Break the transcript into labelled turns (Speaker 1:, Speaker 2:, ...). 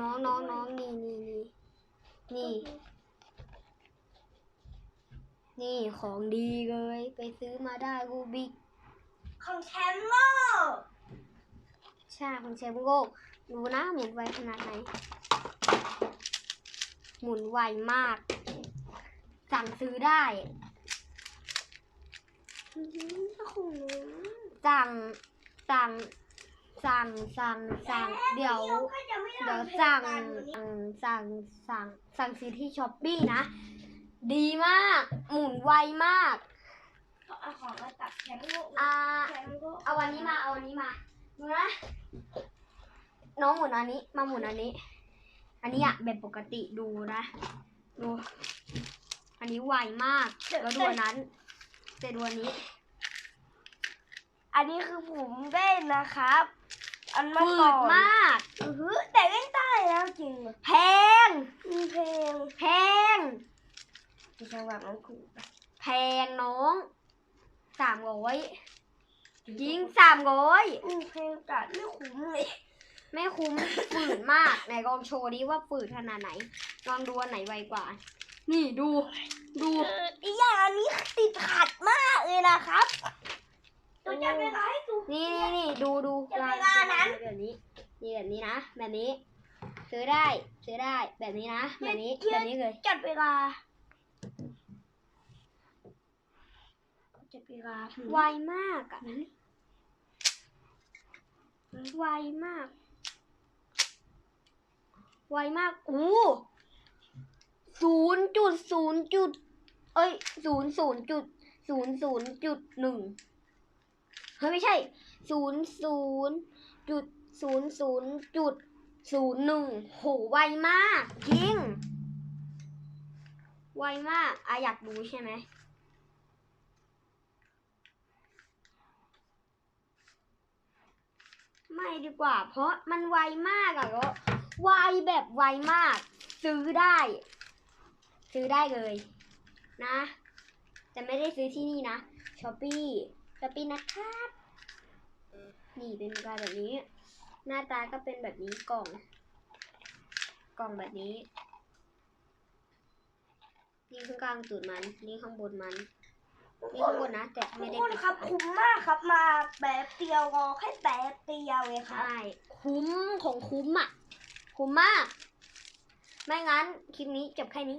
Speaker 1: น้องน้องน้องนี่นี่นี่ นี่ นี่ของดีเลย ไปซื้อมาได้รูบิก
Speaker 2: ของแชมป์โลก
Speaker 1: ใช่ของแชมป์โลกดูนะหมุนไวขนาดไหน หมุนไวมาก สั่งซื้อได้
Speaker 2: อื้อหือถ้าของหนู
Speaker 1: สั่งสั่ง สั่งสั่งสั่งเดี๋ยว
Speaker 2: ก็จะไม่
Speaker 1: เดี๋ยว
Speaker 2: ทำ
Speaker 1: สั่ง
Speaker 2: เพลกันวันนี้
Speaker 1: อืมสั่งสั่งสั่งซื้อที่ช้อปปี้นะ ดีมาก หมุนไวมาก
Speaker 2: เขาเอาของมาตัดแชมป์โลก
Speaker 1: อ่า
Speaker 2: แชมป์โลก
Speaker 1: เอาวันนี้มาเอาวันนี้มาดูนะน้องหมุนอันนี้ มาหมุนอันนี้ อันนี้อะแบบปกติดูนะดูอันนี้ไวมากแล้วดูอันนั้นแต่ดูอันนี้
Speaker 2: อันนี้คือผมเล่นนะครับ อันมา
Speaker 1: ฝื
Speaker 2: ก่อ
Speaker 1: ด
Speaker 2: น
Speaker 1: มาก
Speaker 2: อือหือแต่เล่นได้แล้วจริงเหรอ
Speaker 1: แพง
Speaker 2: มีเพลง
Speaker 1: แพง
Speaker 2: มีจังหวะมันถูก
Speaker 1: แพงน้องสามร้อยยิงสามร้อย
Speaker 2: มีเพลงกัดไม่คุ้มเลย
Speaker 1: ไม่คุ้ม ฝืดมากไหนลองโชว์ดิว่าฝืดขนาดไหน ลองดูอันไหนไวกว่า นี่ดู ดู
Speaker 2: เอออีอย่างอันนี้ติดขัดมากเลยนะครับ ตัวจะเป็นไรให้ดู
Speaker 1: นี่นี่นี่ดูดู
Speaker 2: จะเวลานั้น
Speaker 1: แบบนี้นี่แบบนี้นะ แบบนี้ ซื้อได้ ซื้อได้ แบบนี้นะ แบบนี้ แบบนี้เลย
Speaker 2: จัดเวลา จัดเวลา
Speaker 1: ไวมากอะไวมาก ไวมาก อู้ศูนย์จุดศูนย์จุด เอ้ยศูนย์ศูนย์จุดศูนย์ศูนย์จุดหนึ่ง เฮ้ยไม่ใช่ศูนย์ศูนย์จุดศูนย์ศูนย์จุดศูนย์หนึ่งโหไวมากจริง ไวมากอะอยากดูใช่ไหมไม่ดีกว่า เพราะมันไวมากอะก็ไวแบบไวมาก ซื้อได้ ซื้อได้เลย นะ แต่ไม่ได้ซื้อที่นี่นะช้อปปี้ ช้อปปี้นะครับ นี่เป็นการแบบนี้ หน้าตาก็เป็นแบบนี้กล่อง กล่องแบบนี้ นี่ข้างกลางตูดมัน นี่ข้างบนมัน นี่ข้างบนนะแต่
Speaker 2: ทุ
Speaker 1: ไม่
Speaker 2: ก
Speaker 1: ได้
Speaker 2: คน
Speaker 1: ปิด
Speaker 2: ครับ
Speaker 1: ฝา
Speaker 2: คุ้มมากครับมาแบบเดียวรอแค่แบบเดียวเลยครับ
Speaker 1: ใช่คุ้มของคุ้มอะ คุ้มมาก ไม่งั้นคลิปนี้จบแค่นี้